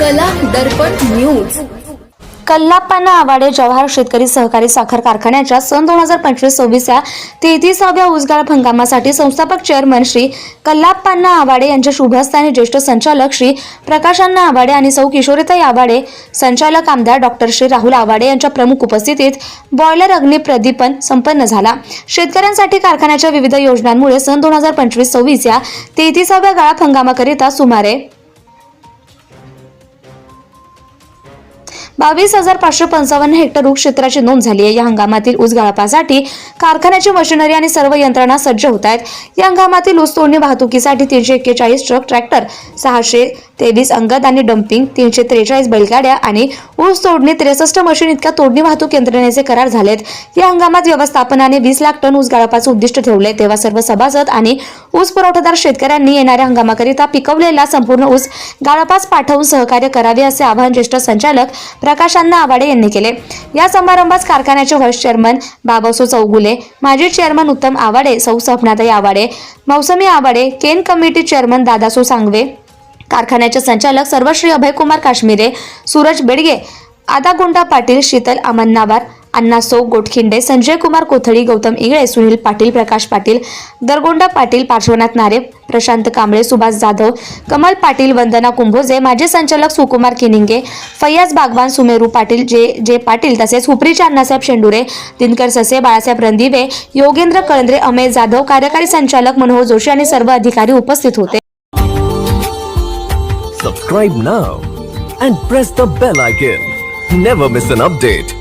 कला दर्पण न्यूज. कल्लाप्पांना आवाडे जवाहर शेतकरी सहकारी साखर कारखान्याच्या सन दोन हजार पंचवीस सव्वीस या तेहतीसाव्या उजगाळ हंगामासाठी संस्थापक चेअरमन श्री कल्लाप्पांना आवाडे यांच्या शुभस्थानी ज्येष्ठ संचालक श्री प्रकाशांना आवाडे आणि सौ किशोरीताई आवाडे संचालक आमदार डॉक्टर श्री राहुल आवाडे यांच्या प्रमुख उपस्थितीत बॉयलर अग्नी प्रदीपन संपन्न झाला. शेतकऱ्यांसाठी कारखान्याच्या विविध योजनांमुळे सन दोन हजार पंचवीस सव्वीस या तेहतीसाव्या गाळप हंगामाकरिता सुमारे बावीस हजार पाचशे पंचावन्न हेक्टर ऊस क्षेत्राची नोंद झाली आहे. या हंगामातील ऊस गाळपासाठी कारखान्याची मशिनरी आणि सर्व यंत्रणा सज्ज होत आहेत. या हंगामातील ऊस तोडणी वाहतुकीसाठी तीनशे एक्केचाळीस ट्रक ट्रॅक्टर सहाशे तेवीस अंगद आणि डम्पिंग तीनशे त्रेचाळीस बैलगाड्या आणि ऊस तोडणी त्रेसष्ट मशीन इतक्या तोडणी वाहतूक यंत्रणेचे करार झालेत. या हंगामात व्यवस्थापनाने वीस लाख टन ऊस गाळपाचं उद्दिष्ट ठेवले. तेव्हा सर्व सभासद आणि ऊस पुरवठादार शेतकऱ्यांनी येणाऱ्या हंगामाकरिता पिकवलेला संपूर्ण ऊस गाळपास पाठवून सहकार्य करावे असे आवाहन ज्येष्ठ संचालक प्रकाशांना आवाडे यांनी केले. या समारंभास कारखान्याचे व्हाईस चेअरमन बाबासो चौगुले माजी चेअरमन उत्तम आवाडे सौ Swapnatai Awade Mausami Awade cane committee chairman Dadaso Sangave कारखान्याचे संचालक सर्वश्री अभयकुमार काश्मीरे सूरज बेडगे आदा गुंडा पाटील शीतल अमन्नावार अण्णासो गोटखिंडे संजय कुमार कोथळी गौतम इगळे सुनील पाटील प्रकाश पाटील दरगोंडा पाटील पार्श्वनाथ नारे प्रशांत कांबळे सुभाष जाधव कमल पाटील वंदना कुंभोजे माजी संचालक सुकुमार किनिंगे फैयाज बागवान सुमेरू पाटील जे जे पाटील तसेच हुपरीचे अण्णासाहेब शेंडुरे दिनकर ससे बाळासाहेब रणदिवे योगेंद्र कळंद्रे अमेय जाधव कार्यकारी संचालक मनोहर जोशी आणि सर्व अधिकारी उपस्थित होते Subscribe now and press the bell icon. Never miss an update.